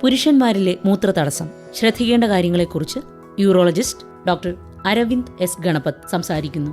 പുരുഷന്മാരിലെ മൂത്രതടസ്സം. ശ്രദ്ധിക്കേണ്ട കാര്യങ്ങളെക്കുറിച്ച് urologist doctor Aravind S. Ganapath സംസാരിക്കുന്നു.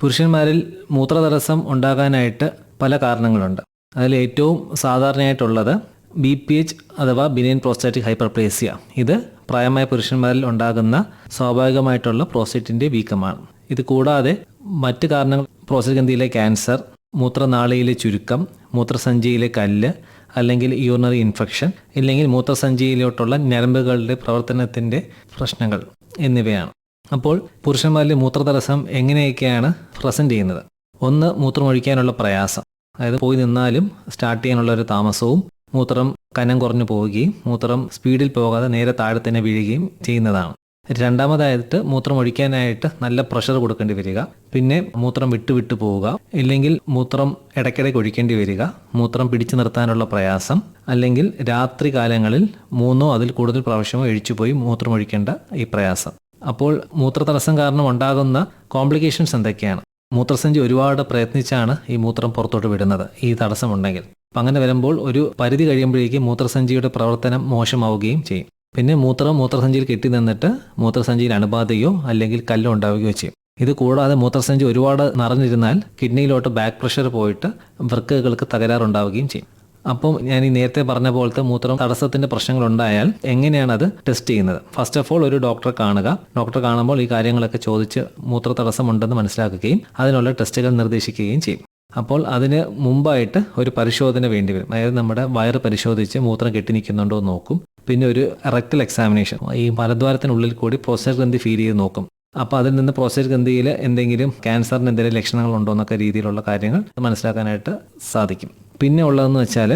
പുരുഷന്മാരിൽ മൂത്രതടസ്സം ഉണ്ടാകാനായിട്ട് പല കാരണങ്ങളുണ്ട്. അതിൽ ഏറ്റവും സാധാരണയായിട്ടുള്ളത് ബി പി എച്ച് അഥവാ ബിനിയൻ പ്രോസ്റ്റാറ്റിക് ഹൈപ്പർപ്ലേസിയ. ഇത് പ്രായമായ പുരുഷന്മാരിൽ ഉണ്ടാകുന്ന സ്വാഭാവികമായിട്ടുള്ള പ്രോസ്റ്റേറ്റിന്റെ വീക്കമാണ്. ഇത് കൂടാതെ മറ്റ് കാരണങ്ങൾ പ്രോസ്റ്റേറ്റ് ഗ്രന്ഥിയിലെ ക്യാൻസർ മൂത്രനാളിയിലെ ചുരുക്കം മൂത്രസഞ്ചിയിലെ കല്ല് അല്ലെങ്കിൽ യൂറിനറി ഇൻഫെക്ഷൻ ഇല്ലെങ്കിൽ മൂത്രസഞ്ചിയിലോട്ടുള്ള ഞരമ്പുകളുടെ പ്രവർത്തനത്തിന്റെ പ്രശ്നങ്ങൾ എന്നിവയാണ്. അപ്പോൾ പുരുഷന്മാരിലെ മൂത്രതടസ്സം എങ്ങനെയൊക്കെയാണ് പ്രസന്റ് ചെയ്യുന്നത്? ഒന്ന് മൂത്രമൊഴിക്കാനുള്ള പ്രയാസം. അതായത് പോയി നിന്നാലും സ്റ്റാർട്ട് ചെയ്യാനുള്ള ഒരു താമസവും മൂത്രം കനം കുറഞ്ഞു പോവുകയും മൂത്രം സ്പീഡിൽ പോകാതെ നേരെ താഴെ തന്നെ വീഴുകയും ചെയ്യുന്നതാണ്. രണ്ടാമതായിട്ട് മൂത്രം ഒഴിക്കാനായിട്ട് നല്ല പ്രഷർ കൊടുക്കേണ്ടി വരിക. പിന്നെ മൂത്രം വിട്ടു വിട്ടു പോവുക. ഇല്ലെങ്കിൽ മൂത്രം ഇടയ്ക്കിടയ്ക്ക് ഒഴിക്കേണ്ടി വരിക. മൂത്രം പിടിച്ചു നിർത്താനുള്ള പ്രയാസം. അല്ലെങ്കിൽ രാത്രി കാലങ്ങളിൽ മൂന്നോ അതിൽ കൂടുതൽ പ്രാവശ്യമോ ഒഴിച്ചുപോയി മൂത്രം ഒഴിക്കേണ്ട ഈ പ്രയാസം. അപ്പോൾ മൂത്രതടസ്സം കാരണം ഉണ്ടാകുന്ന കോംപ്ലിക്കേഷൻസ് എന്തൊക്കെയാണ്? മൂത്രസഞ്ചി ഒരുപാട് പ്രയത്നിച്ചാണ് ഈ മൂത്രം പുറത്തോട്ട് വിടുന്നത്. ഈ തടസ്സമുണ്ടെങ്കിൽ. അപ്പം അങ്ങനെ വരുമ്പോൾ ഒരു പരിധി കഴിയുമ്പോഴേക്കും മൂത്രസഞ്ചിയുടെ പ്രവർത്തനം മോശമാവുകയും ചെയ്യും. പിന്നെ മൂത്രം മൂത്രസഞ്ചിയിൽ കെട്ടി നിന്നിട്ട് മൂത്രസഞ്ചിയിൽ അണുബാധയോ അല്ലെങ്കിൽ കല്ലോ ഉണ്ടാവുകയോ ചെയ്യും. ഇത് കൂടാതെ മൂത്രസഞ്ചി ഒരുപാട് നിറഞ്ഞിരുന്നാൽ കിഡ്നിയിലോട്ട് ബാക്ക് പ്രഷർ പോയിട്ട് വൃക്കകൾക്ക് തകരാറുണ്ടാവുകയും ചെയ്യും. അപ്പം ഞാൻ ഈ നേരത്തെ പറഞ്ഞ പോലത്തെ മൂത്രം തടസ്സത്തിന്റെ പ്രശ്നങ്ങൾ ഉണ്ടായാൽ എങ്ങനെയാണ് അത് ടെസ്റ്റ് ചെയ്യുന്നത്? ഫസ്റ്റ് ഓഫ് ഓൾ ഒരു ഡോക്ടറെ കാണുക. ഡോക്ടറെ കാണുമ്പോൾ ഈ കാര്യങ്ങളൊക്കെ ചോദിച്ച് മൂത്ര തടസ്സമുണ്ടെന്ന് മനസ്സിലാക്കുകയും അതിനുള്ള ടെസ്റ്റുകൾ നിർദ്ദേശിക്കുകയും ചെയ്യും. അപ്പോൾ അതിന് മുമ്പായിട്ട് ഒരു പരിശോധന വേണ്ടി വരും. അതായത് നമ്മുടെ വയറ് പരിശോധിച്ച് മൂത്രം കെട്ടി നിൽക്കുന്നുണ്ടോ എന്ന് നോക്കും. പിന്നെ ഒരു റെക്ടൽ എക്സാമിനേഷൻ ഈ മലദ്വാരത്തിനുള്ളിൽ കൂടി പ്രോസ്റ്റേറ്റ് ഗ്രന്ഥി ഫീൽ ചെയ്ത് നോക്കും. അപ്പോൾ അതിൽ നിന്ന് പ്രോസ്റ്റേറ്റ് ഗ്രന്ഥിയിൽ എന്തെങ്കിലും ക്യാൻസറിന് എന്തെങ്കിലും ലക്ഷണങ്ങൾ ഉണ്ടോ എന്നൊക്കെ രീതിയിലുള്ള കാര്യങ്ങൾ മനസ്സിലാക്കാനായിട്ട് സാധിക്കും. പിന്നെ ഉള്ളതെന്ന് വെച്ചാൽ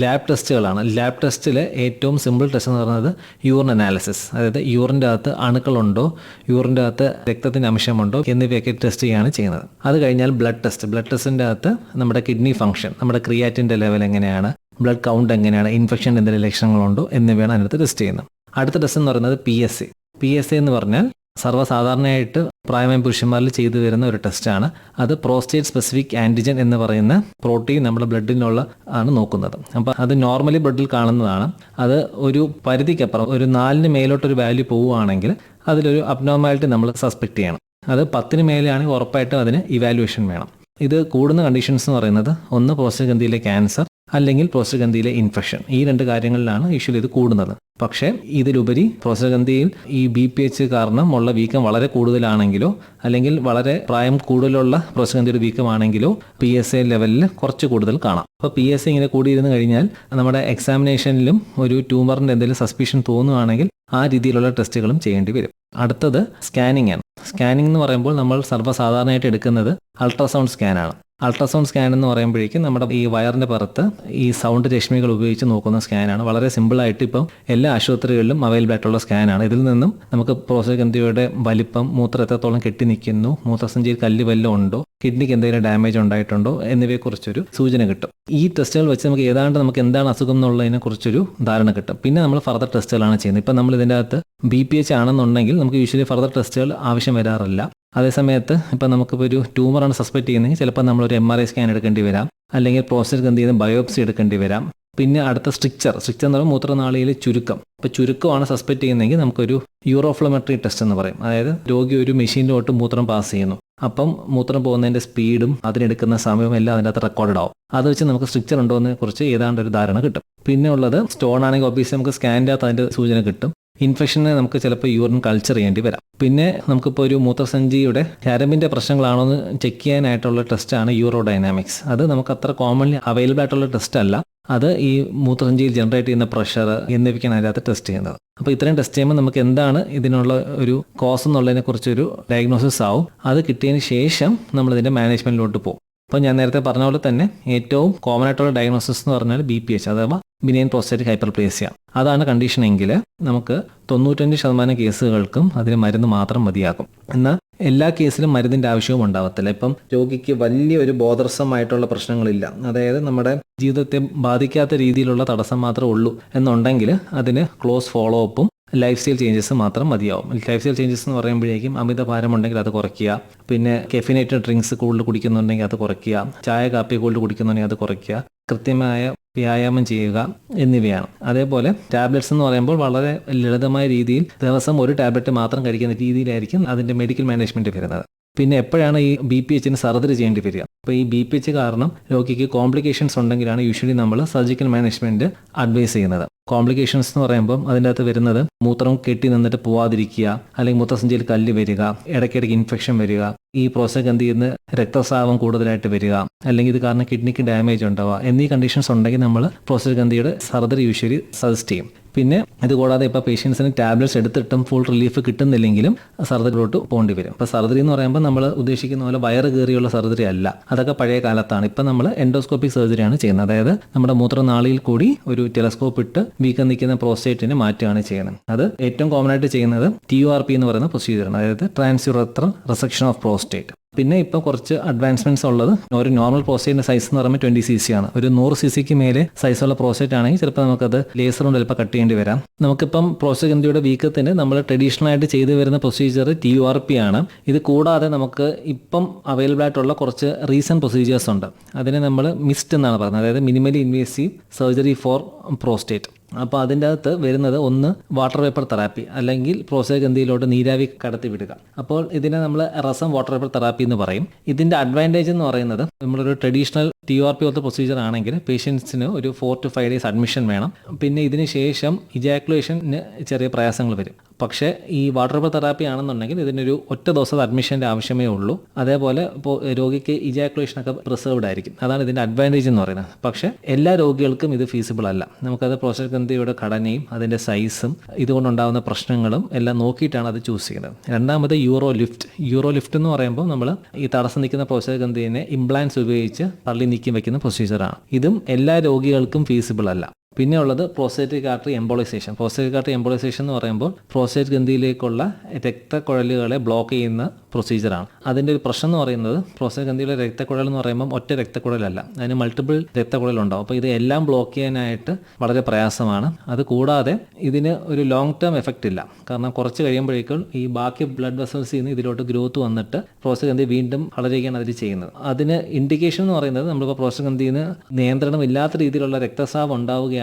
ലാബ് ടെസ്റ്റുകളാണ് ലാബ് ടെസ്റ്റിലെ ഏറ്റവും സിമ്പിൾ ടെസ്റ്റ് എന്ന് പറയുന്നത് യൂറിൻ അനാലിസിസ് അതായത് യൂറിന്റെ അകത്ത് അണുക്കളുണ്ടോ യൂറിന്റെ അകത്ത് രക്തത്തിന്റെ അംശമുണ്ടോ എന്നിവയൊക്കെ ടെസ്റ്റ് ചെയ്യുകയാണ് ചെയ്യുന്നത്. അത് കഴിഞ്ഞാൽ ബ്ലഡ് ടെസ്റ്റ് ബ്ലഡ് ടെസ്റ്റിന്റെ അകത്ത് നമ്മുടെ കിഡ്നി ഫംഗ്ഷൻ നമ്മുടെ ക്രിയാറ്റിന്റെ ലെവൽ എങ്ങനെയാണ് ബ്ലഡ് കൗണ്ട് എങ്ങനെയാണ് ഇൻഫെക്ഷൻ എന്തെങ്കിലും ലക്ഷണങ്ങളുണ്ടോ എന്നിവയാണ് അതിനകത്ത് ടെസ്റ്റ് ചെയ്യുന്നത്. അടുത്ത ടെസ്റ്റ് എന്ന് പറയുന്നത് P S C P S C എന്ന് പറഞ്ഞാൽ സർവസാധാരണയായിട്ട് പ്രായമായ പുരുഷന്മാരിൽ ചെയ്തു വരുന്ന ഒരു ടെസ്റ്റാണ് അത് പ്രോസ്റ്റേറ്റ് സ്പെസിഫിക് ആന്റിജൻ എന്ന് പറയുന്ന പ്രോട്ടീൻ നമ്മുടെ ബ്ലഡിനുള്ള ആണ് നോക്കുന്നത്. അപ്പോൾ അത് നോർമലി ബ്ലഡിൽ കാണുന്നതാണ്. അത് ഒരു പരിധിക്കപ്പുറം ഒരു നാലിന് മേലോട്ടൊരു വാല്യൂ പോവുകയാണെങ്കിൽ അതിലൊരു അബ്നോർമാലിറ്റി നമ്മൾ സസ്പെക്ട് ചെയ്യണം. അത് പത്തിന് മേലെയാണെങ്കിൽ ഉറപ്പായിട്ടും അതിന് ഇവാലുവേഷൻ വേണം. ഇത് കൂടുന്ന കണ്ടീഷൻസ് എന്ന് പറയുന്നത് ഒന്ന് പ്രോസ്റ്റേറ്റ് ഗ്രന്ഥിയിലെ ക്യാൻസർ അല്ലെങ്കിൽ പ്രോസ്റ്റേറ്റ് ഗ്രന്ഥിയിലെ ഇൻഫെക്ഷൻ ഈ രണ്ട് കാര്യങ്ങളിലാണ് യൂഷ്വലി ഇത് കൂടുന്നത്. പക്ഷേ ഇതിലുപരി പ്രോസ്റ്റേറ്റ് ഗ്രന്ഥിയിൽ ഈ ബി പി എച്ച് കാരണം ഉള്ള വീക്കം വളരെ കൂടുതലാണെങ്കിലോ അല്ലെങ്കിൽ വളരെ പ്രായം കൂടുതലുള്ള പ്രോസ്റ്റേറ്റ് ഗ്രന്ഥിയുടെ വീക്കമാണെങ്കിലോ പി എസ് എ ലെവലിൽ കുറച്ച് കൂടുതൽ കാണാം. അപ്പോൾ പി എസ് എ ഇങ്ങനെ കൂടിയിരുന്ന് കഴിഞ്ഞാൽ നമ്മുടെ എക്സാമിനേഷനിലും ഒരു ട്യൂമറിന്റെ എന്തെങ്കിലും സസ്പിഷൻ തോന്നുകയാണെങ്കിൽ ആ രീതിയിലുള്ള ടെസ്റ്റുകളും ചെയ്യേണ്ടി വരും. അടുത്തത് സ്കാനിങ് ആണ്. സ്കാനിങ് എന്ന് പറയുമ്പോൾ നമ്മൾ സർവസാധാരണയായിട്ട് എടുക്കുന്നത് അൾട്രാസൗണ്ട് സ്കാനാണ് അൾട്രാസൗണ്ട് സ്കാൻ എന്ന് പറയുമ്പോഴേക്കും നമ്മുടെ ഈ വയറിന്റെ പുറത്ത് ഈ സൗണ്ട് രശ്മികൾ ഉപയോഗിച്ച് നോക്കുന്ന സ്കാനാണ്. വളരെ സിമ്പിളായിട്ട് ഇപ്പം എല്ലാ ആശുപത്രികളിലും അവൈലബിൾ ആയിട്ടുള്ള സ്കാനാണ്. ഇതിൽ നിന്നും നമുക്ക് പ്രോസഗന്ധിയുടെ വലിപ്പം മൂത്രം എത്രത്തോളം കെട്ടി നിൽക്കുന്നു മൂത്രസഞ്ചിയിൽ കല്ല് വല്ലതും ഉണ്ടോ കിഡ്നിക്ക് എന്തെങ്കിലും ഡാമേജ് ഉണ്ടായിട്ടുണ്ടോ എന്നിവയെക്കുറിച്ചൊരു സൂചന കിട്ടും. ഈ ടെസ്റ്റുകൾ വെച്ച് നമുക്ക് ഏതാണ്ട് നമുക്ക് എന്താണ് അസുഖം എന്നുള്ളതിനെ കുറിച്ചൊരു ധാരണ കിട്ടും. പിന്നെ നമ്മൾ ഫർദർ ടെസ്റ്റുകളാണ് ചെയ്യുന്നത്. ഇപ്പം നമ്മൾ ഇതിന്റെ അകത്ത് ബി പി എച്ച് ആണെന്നുണ്ടെങ്കിൽ നമുക്ക് യൂഷ്വലി ഫർദർ ടെസ്റ്റുകൾ ആവശ്യം വരാറില്ല. അതേസമയത്ത് ഇപ്പം നമുക്കിപ്പോൾ ഒരു ട്യൂമറാണ് സസ്പെക്ട് ചെയ്യുന്നതെങ്കിൽ ചിലപ്പോൾ നമ്മളൊരു എം ആർ ഐ സ്കാൻ എടുക്കേണ്ടി വരാം. അല്ലെങ്കിൽ പ്രോസ്റ്റേറ്റ് എന്ത് ചെയ്യുന്ന ബയോപ്സി എടുക്കേണ്ടി വരാം. പിന്നെ അടുത്ത സ്ട്രിക്ചർ സ്ട്രിക്ചർ എന്ന് പറയുമ്പോൾ മൂത്രനാളിയിൽ ചുരുക്കം. ഇപ്പോൾ ചുരുക്കമാണ് സസ്പെക്ട് ചെയ്യുന്നതെങ്കിൽ നമുക്കൊരു യൂറോഫ്ലോമെട്രി ടെസ്റ്റ് എന്ന് പറയും. അതായത് രോഗി ഒരു മെഷീനിലോട്ട് മൂത്രം പാസ് ചെയ്യുന്നു. അപ്പം മൂത്രം പോകുന്നതിന്റെ സ്പീഡും അതിനെടുക്കുന്ന സമയവും എല്ലാം അതിന്റെ അകത്ത് റെക്കോർഡ് ആവും. അത് വെച്ച് നമുക്ക് സ്ട്രിക്ചർ ഉണ്ടോ എന്ന് കുറിച്ച് ഏതാണ്ട് ഒരു ധാരണ കിട്ടും. പിന്നെ ഉള്ളത് സ്റ്റോൺ ആണെങ്കിൽ ഒബീസ് നമുക്ക് സ്കാനിന്റെ അകത്ത് അതിന്റെ സൂചന കിട്ടും. ഇൻഫെക്ഷന് നമുക്ക് ചിലപ്പോൾ യൂറിൻ കൾച്ചർ ചെയ്യേണ്ടി വരാം. പിന്നെ നമുക്കിപ്പോൾ ഒരു മൂത്രസഞ്ചിയുടെ ഞരമ്പിന്റെ പ്രശ്നങ്ങളാണോ എന്ന് ചെക്ക് ചെയ്യാനായിട്ടുള്ള ടെസ്റ്റാണ് യൂറോ ഡൈനാമിക്സ് അത് നമുക്ക് അത്ര കോമൺലി അവൈലബിൾ ആയിട്ടുള്ള ടെസ്റ്റ് അല്ല. അത് ഈ മൂത്രസഞ്ചിയിൽ ജനറേറ്റ് ചെയ്യുന്ന പ്രഷർ എന്നിവയ്ക്കാണ് അതിനകത്ത് ടെസ്റ്റ് ചെയ്യുന്നത്. അപ്പോൾ ഇത്രയും ടെസ്റ്റ് ചെയ്യുമ്പോൾ നമുക്ക് എന്താണ് ഇതിനുള്ള ഒരു കോസ് എന്നുള്ളതിനെ കുറിച്ചൊരു ഡയഗ്നോസിസ് ആവും. അത് കിട്ടിയതിന് ശേഷം നമ്മൾ ഇതിന്റെ മാനേജ്മെന്റിലോട്ട് പോകും. അപ്പോൾ ഞാൻ നേരത്തെ പറഞ്ഞ പോലെ തന്നെ ഏറ്റവും കോമൺ ആയിട്ടുള്ള ഡയഗ്നോസിസ് എന്ന് പറഞ്ഞാൽ ബി പി എച്ച് അഥവാ ബിനിയൻ പ്രോസ്റ്റേറ്റിക് ഹൈപ്പർപ്ലേസിയ അതാണ് കണ്ടീഷൻ എങ്കിൽ നമുക്ക് തൊണ്ണൂറ്റഞ്ച് ശതമാനം കേസുകൾക്കും അതിന് മരുന്ന് മാത്രം മതിയാകും. എന്നാൽ എല്ലാ കേസിലും മരുന്നിന്റെ ആവശ്യവും ഉണ്ടാവത്തില്ല. ഇപ്പം രോഗിക്ക് വലിയൊരു ബോധർസമായിട്ടുള്ള പ്രശ്നങ്ങളില്ല. അതായത് നമ്മുടെ ജീവിതത്തെ ബാധിക്കാത്ത രീതിയിലുള്ള തടസ്സം മാത്രമേ ഉള്ളൂ എന്നുണ്ടെങ്കിൽ അതിന് ക്ലോസ് ഫോളോ അപ്പും ലൈഫ് സ്റ്റൈൽ ചേഞ്ചസ് മാത്രം മതിയാവും. ലൈഫ് സ്റ്റൈൽ ചേഞ്ചസ് എന്ന് പറയുമ്പോഴേക്കും അമിത ഭാരമുണ്ടെങ്കിൽ അത് കുറയ്ക്കുക. പിന്നെ കെഫിനേറ്റഡ് ഡ്രിങ്ക്സ് കൂടുതൽ കുടിക്കുന്നുണ്ടെങ്കിൽ അത് കുറയ്ക്കുക. ചായ കാപ്പി കൂടുതൽ കുടിക്കുന്നുണ്ടെങ്കിൽ അത് കുറയ്ക്കുക. കൃത്യമായ വ്യായാമം ചെയ്യുക എന്നിവയാണ്. അതേപോലെ ടാബ്ലറ്റ്സ് എന്ന് പറയുമ്പോൾ വളരെ ലളിതമായ രീതിയിൽ ദിവസം ഒരു ടാബ്ലറ്റ് മാത്രം കഴിക്കുന്ന രീതിയിലായിരിക്കും അതിന്റെ മെഡിക്കൽ മാനേജ്മെന്റ് വരുന്നത്. പിന്നെ എപ്പോഴാണ് ഈ ബി പി എച്ചിന് സർജറി ചെയ്യേണ്ടി വരിക? അപ്പോൾ ഈ ബി പി എച്ച് കാരണം രോഗിക്ക് കോംപ്ലിക്കേഷൻസ് ഉണ്ടെങ്കിലാണ് യൂഷ്വലി നമ്മൾ സർജിക്കൽ മാനേജ്മെന്റ് അഡ്വൈസ് ചെയ്യുന്നത്. കോംപ്ലിക്കേഷൻസ് എന്ന് പറയുമ്പം അതിന്റെ അകത്ത് വരുന്നത് മൂത്രം കെട്ടി നിന്നിട്ട് പോവാതിരിക്കുക അല്ലെങ്കിൽ മൂത്രസഞ്ചിയിൽ കല്ല് വരിക ഇടയ്ക്കിടയ്ക്ക് ഇൻഫെക്ഷൻ വരിക ഈ പ്രോസസ്സൊക്കെ എന്ത് ചെയ്യുന്ന? രക്തസ്രാവം കൂടുതലായിട്ട് വരിക അല്ലെങ്കിൽ ഇത് കാരണം കിഡ്നിക്ക് ഡാമേജ് ഉണ്ടാവുക എന്നീ കണ്ടീഷൻസ് ഉണ്ടെങ്കിൽ നമ്മൾ പ്രോസ്റ്റഗന്ധിയുടെ സർജറി യൂഷ്വലി സജസ്റ്റ് ചെയ്യും. പിന്നെ ഇത് കൂടാതെ ഇപ്പോൾ പേഷ്യൻസിന് ടാബ്ലറ്റ്സ് എടുത്തിട്ടും ഫുൾ റിലീഫ് കിട്ടുന്നില്ലെങ്കിലും സർജറിയിലോട്ട് പോകേണ്ടി വരും. അപ്പോൾ സർജറി എന്ന് പറയുമ്പോൾ നമ്മൾ ഉദ്ദേശിക്കുന്ന പോലെ വയറ് കയറിയുള്ള സർജറി അല്ല. അതൊക്കെ പഴയ കാലത്താണ്. ഇപ്പം നമ്മൾ എൻഡോസ്കോപ്പിക് സർജറിയാണ് ചെയ്യുന്നത്. അതായത് നമ്മുടെ മൂത്രനാളിയിൽ കൂടി ഒരു ടെലസ്കോപ്പ് ഇട്ട് വീക്കം നിൽക്കുന്ന പ്രോസ്റ്റേറ്റിനെ മാറ്റുകയാണ് ചെയ്യുന്നത്. അത് ഏറ്റവും കോമൺ ആയിട്ട് ചെയ്യുന്നത് ടി യു ആർ പി എന്ന് പറയുന്ന പ്രൊസീജിയറാണ് അതായത് ട്രാൻസ്യൂറത്രൽ റിസെക്ഷൻ ഓഫ് പ്രോസ്റ്റേറ്റ് പിന്നെ ഇപ്പോൾ കുറച്ച് അഡ്വാൻസ്മെന്റ്സ് ഉള്ളത്. ഒരു നോർമൽ പ്രോസ്റ്റേറ്റിന്റെ സൈസ് എന്ന് പറയുമ്പോൾ ട്വന്റി സി സി ആണ്. ഒരു നൂറ് സി സിക്ക് മേലെ ഉള്ള പ്രോസ്റ്റേറ്റ് ആണെങ്കിൽ ചിലപ്പോൾ നമുക്കത് ലേസർ കൊണ്ട് ചിലപ്പോൾ കട്ട് ചെയ്യേണ്ടി വരാം. നമുക്കിപ്പം പ്രോസ്റ്റേറ്റ് ഗ്രന്ഥിയുടെ വീക്കത്തിന് നമ്മൾ ട്രഡീഷണൽ ആയിട്ട് ചെയ്തു വരുന്ന procedure T U R P ആണ്. ഇത് കൂടാതെ നമുക്ക് ഇപ്പം അവൈലബിൾ ആയിട്ടുള്ള കുറച്ച് റീസെന്റ് പ്രൊസീജിയേഴ്സ് ഉണ്ട്. അതിനെ നമ്മൾ മിസ്റ്റ് എന്നാണ് പറയുന്നത്. അതായത് minimally invasive surgery for prostate അപ്പോൾ അതിന്റെ അകത്ത് വരുന്നത് ഒന്ന് വാട്ടർ പേപ്പർ തെറാപ്പി അല്ലെങ്കിൽ പ്രോസേഗന്ധിയിലോട്ട് ഗന്ധിയിലോട്ട് നീരാവി കടത്തി വിടുക. അപ്പോൾ ഇതിനെ നമ്മൾ റസം വാട്ടർ പേപ്പർ തെറാപ്പി എന്ന് പറയും. ഇതിന്റെ അഡ്വാന്റേജ് എന്ന് പറയുന്നത് നമ്മളൊരു ട്രഡീഷണൽ ടി ആർ പി പോലത്തെ പ്രൊസീജിയർ ആണെങ്കിൽ പേഷ്യൻസിന് ഒരു four to five days admission വേണം. പിന്നെ ഇതിന് ശേഷം ഇജാക്കുലേഷന് ചെറിയ പ്രയാസങ്ങൾ വരും. പക്ഷേ ഈ വാട്ടർ വേപ്പർ തെറാപ്പി ആണെന്നുണ്ടെങ്കിൽ ഇതിനൊരു ഒറ്റ ദിവസത്തെ അഡ്മിഷന്റെ ആവശ്യമേ ഉള്ളൂ. അതേപോലെ ഇപ്പോൾ രോഗിക്ക് ഇജാക്കുലേഷൻ ഒക്കെ പ്രിസർവ്ഡ് ആയിരിക്കും. അതാണ് ഇതിന്റെ അഡ്വാന്റേജ് എന്ന് പറയുന്നത്. പക്ഷേ എല്ലാ രോഗികൾക്കും ഇത് ഫീസിബിൾ അല്ല. നമുക്കത് പ്രോസ്റ്റേറ്റ് ഗ്രന്ഥിയുടെ ഘടനയും അതിന്റെ സൈസും ഇതുകൊണ്ടുണ്ടാകുന്ന പ്രശ്നങ്ങളും എല്ലാം നോക്കിയിട്ടാണ് അത് ചൂസ് ചെയ്യുന്നത്. രണ്ടാമത് യൂറോ ലിഫ്റ്റ് യൂറോ ലിഫ്റ്റ് എന്ന് പറയുമ്പോൾ നമ്മൾ ഈ തടസ്സം നിൽക്കുന്ന പ്രോസ്റ്റേറ്റ് ഗ്രന്ഥിനെ ഇംപ്ലാൻസ് ഉപയോഗിച്ച് തള്ളി നീക്കി വയ്ക്കുന്ന പ്രൊസീജിയറാണ് ഇതും എല്ലാ രോഗികൾക്കും ഫീസിബിൾ അല്ല. പിന്നെ ഉള്ളത് prostatic artery embolisation prostatic artery embolisation എന്ന് പറയുമ്പോൾ പ്രോസ്റ്റേറ്റ് ഗ്രന്ഥിയിലേക്കുള്ള രക്തക്കുഴലുകളെ ബ്ലോക്ക് ചെയ്യുന്ന പ്രൊസീജിയറാണ് അതിന്റെ ഒരു പ്രശ്നം എന്ന് പറയുന്നത് പ്രോസ്റ്റേറ്റ് ഗ്രന്ഥിയിലെ രക്തക്കുഴൽ എന്ന് പറയുമ്പോൾ ഒറ്റ രക്തക്കുഴലല്ല. അതിന് മൾട്ടിപ്പിൾ രക്തക്കുഴലുണ്ടാവും അപ്പോൾ ഇത് എല്ലാം ബ്ലോക്ക് ചെയ്യാനായിട്ട് വളരെ പ്രയാസമാണ്. അത് കൂടാതെ ഇതിന് ഒരു ലോങ് ടേം എഫക്റ്റ് ഇല്ല. കാരണം കുറച്ച് കഴിയുമ്പോഴേക്കും ഈ ബാക്കി ബ്ലഡ് വെസൽസിൽ നിന്ന് ഇതിലോട്ട് ഗ്രോത്ത് വന്നിട്ട് പ്രോസ്റ്റേറ്റ് ഗ്രന്ഥി വീണ്ടും വളരുകയാണ് അതിൽ ചെയ്യുന്നത്. അതിന് ഇൻഡിക്കേഷൻ എന്ന് പറയുന്നത് നമ്മളിപ്പോൾ പ്രോസ്റ്റേറ്റ് ഗ്രന്ഥിയിൽ നിന്ന് നിയന്ത്രണം ഇല്ലാത്ത രീതിയിലുള്ള രക്തസ്രാവം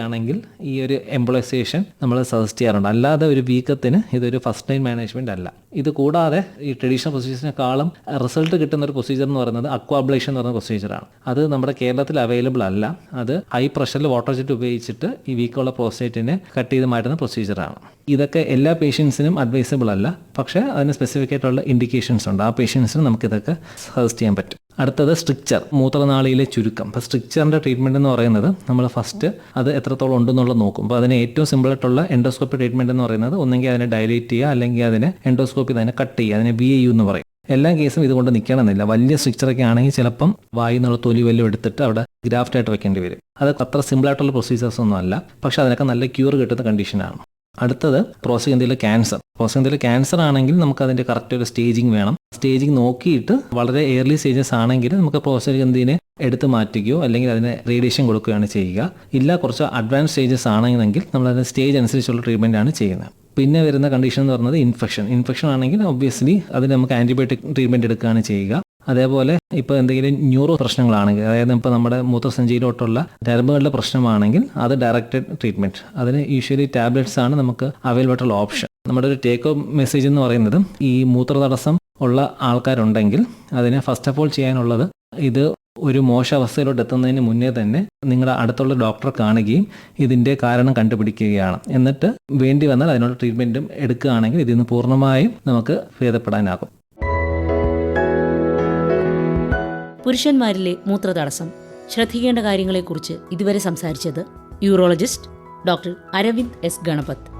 ഉണ്ടാവുകയാണെങ്കിൽ ഈ ഒരു എംപ്ലോയ്സേഷൻ നമ്മൾ സജസ്റ്റ് ചെയ്യാറുണ്ട്. അല്ലാതെ ഒരു വീക്കത്തിന് ഇതൊരു ഫസ്റ്റ് ലൈൻ മാനേജ്മെന്റ് അല്ല. ഇത് കൂടാതെ ഈ ട്രഡീഷണൽ പ്രൊസീജിയറിനെക്കാളും റിസൾട്ട് കിട്ടുന്ന ഒരു പ്രൊസീജിയർ എന്ന് പറയുന്നത് അക്വാബ്ലേഷൻ എന്ന് പറയുന്ന പ്രൊസീജിയറാണ് അത് നമ്മുടെ കേരളത്തിൽ അവൈലബിൾ അല്ല. അത് ഹൈ പ്രഷറിൽ വാട്ടർ ജെറ്റ് ഉപയോഗിച്ചിട്ട് ഈ വീക്കുള്ള പ്രോസ്റ്റേറ്റിനെ കട്ട് ചെയ്ത് മാറ്റുന്ന പ്രൊസീജിയറാണ് ഇതൊക്കെ എല്ലാ പേഷ്യൻസിനും അഡ്വൈസബിൾ അല്ല. പക്ഷേ അതിന് സ്പെസിഫിക് ആയിട്ടുള്ള ഇൻഡിക്കേഷൻസ് ഉണ്ട്. ആ പേഷ്യൻസിന് നമുക്കിതൊക്കെ സജസ്റ്റ് ചെയ്യാൻ പറ്റും. അടുത്തത് സ്ട്രിക്ചർ മൂത്രനാളിയിലെ ചുരുക്കം. അപ്പോൾ സ്ട്രിക്ചറിന്റെ ട്രീറ്റ്മെന്റ് എന്ന് പറയുന്നത് നമ്മൾ ഫസ്റ്റ് അത് എത്രത്തോളം ഉണ്ടെന്നുള്ളത് നോക്കും. അപ്പോൾ അതിന് ഏറ്റവും സിമ്പിൾ ആയിട്ടുള്ള എൻഡോസ്കോപ്പി ട്രീറ്റ്മെന്റ് എന്ന് പറയുന്നത് ഒന്നെങ്കിൽ അതിനെ ഡയലേറ്റ് ചെയ്യുക അല്ലെങ്കിൽ അതിനെ എൻഡോസ്കോപ്പി തന്നെ കട്ട് ചെയ്യുക അതിനെ എ യു എന്ന് പറയും. എല്ലാ കേസും ഇതുകൊണ്ട് നിൽക്കണമെന്നില്ല. വലിയ സ്ട്രിക്ചറൊക്കെ ആണെങ്കിൽ ചിലപ്പം വായി നിന്നുള്ള തൊലി വല്ലതും എടുത്തിട്ട് അവിടെ ഗ്രാഫ്റ്റായിട്ട് വെക്കേണ്ടി വരും. അത് അത്ര സിമ്പിൾ ആയിട്ടുള്ള പ്രൊസീജിയേഴ്സ് ഒന്നും അല്ല. പക്ഷേ അതിനൊക്കെ നല്ല ക്യൂർ കിട്ടുന്ന കണ്ടീഷനാണ് അടുത്തത് പ്രോസ്റ്റേറ്റ് ക്യാൻസർ പ്രോസ്റ്റേറ്റ് ക്യാൻസർ ആണെങ്കിൽ നമുക്ക് അതിന്റെ കറക്റ്റ് ഒരു സ്റ്റേജിങ് വേണം. സ്റ്റേജിങ് നോക്കിയിട്ട് വളരെ എയർലി സ്റ്റേജസ് ആണെങ്കിൽ നമുക്ക് പ്രോസ്റ്റേറ്റ് എടുത്ത് മാറ്റുകയോ അല്ലെങ്കിൽ അതിന് റേഡിയേഷൻ കൊടുക്കുകയാണ് ചെയ്യുക. ഇല്ല കുറച്ച് അഡ്വാൻസ് സ്റ്റേജസ് ആണെങ്കിൽ നമ്മൾ അതിന് സ്റ്റേജ് അനുസരിച്ചുള്ള ട്രീറ്റ്മെന്റ് ആണ് ചെയ്യുന്നത്. പിന്നെ വരുന്ന കണ്ടീഷൻ എന്ന് പറയുന്നത് ഇൻഫെക്ഷൻ ഇൻഫെക്ഷൻ ആണെങ്കിൽ ഒബ്വിയസ്ലി അതിന് നമുക്ക് ആന്റിബയോട്ടിക് ട്രീറ്റ്മെന്റ് എടുക്കുകയാണ് ചെയ്യുക. അതേപോലെ ഇപ്പോൾ എന്തെങ്കിലും ന്യൂറോ പ്രശ്നങ്ങളാണെങ്കിൽ അതായത് ഇപ്പോൾ നമ്മുടെ മൂത്രസഞ്ചിയിലോട്ടുള്ള ടെർബുകളുടെ പ്രശ്നമാണെങ്കിൽ അത് ഡയറക്റ്റഡ് ട്രീറ്റ്മെന്റ് അതിന് യൂഷ്വലി ടാബ്ലറ്റ്സ് ആണ് നമുക്ക് അവൈലബിൾ ആയിട്ടുള്ള ഓപ്ഷൻ നമ്മുടെ ഒരു ടേക്ക് ഓഫ് മെസ്സേജ് എന്ന് പറയുന്നത് ഈ മൂത്ര തടസ്സം ഉള്ള ആൾക്കാരുണ്ടെങ്കിൽ അതിനെ ഫസ്റ്റ് ഓഫ് ഓൾ ചെയ്യാനുള്ളത് ഇത് ഒരു മോശ അവസ്ഥയിലോട്ട് എത്തുന്നതിന് മുന്നേ തന്നെ നിങ്ങളുടെ അടുത്തുള്ള ഡോക്ടറെ കാണുകയും ഇതിന്റെ കാരണം കണ്ടുപിടിക്കുകയാണ്. എന്നിട്ട് വേണ്ടി വന്നാൽ അതിനുള്ള ട്രീറ്റ്മെന്റും എടുക്കുകയാണെങ്കിൽ ഇതിൽ നിന്ന് പൂർണമായും നമുക്ക് ഭേദപ്പെടാനാകും. പുരുഷന്മാരിലെ മൂത്രതടസ്സം. ശ്രദ്ധിക്കേണ്ട കാര്യങ്ങളെക്കുറിച്ച് ഇതുവരെ സംസാരിച്ചത് urologist doctor Aravind S. Ganapath.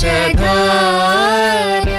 Shadhara